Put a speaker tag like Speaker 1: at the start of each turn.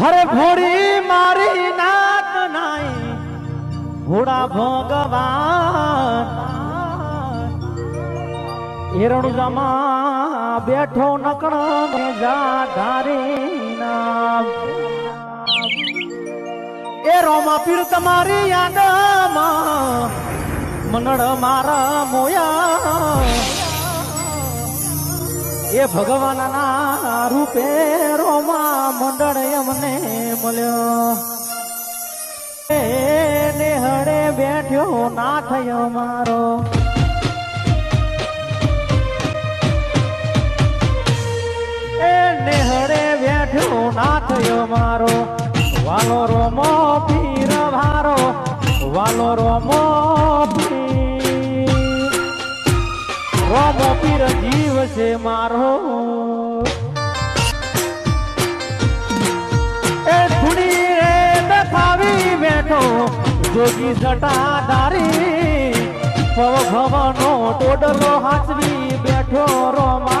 Speaker 1: હરે ભોળી મારી નાત નાઈ ભોળા ભગવાન એરણુજામાં બેઠો નકણ જા ધારી નામ એ રોમા પીર તમારી યાદમાં મનડ મારા મોયા. એ ભગવાનના રૂપે રોમા મંડળ એમને મળ્યો. એને નેહડે બેઠ્યો ના થયો મારો. એને નેહડે બેઠ્યો ના થયો મારો. વાલો રોમો પીર ભારો વાલો રોમો જીવ છે મારો. એ ધૂણી રે દખાવી બેઠો, જોગી જટાધારી પવ ભવનો ટોડલો હાચવી બેઠો, રોમા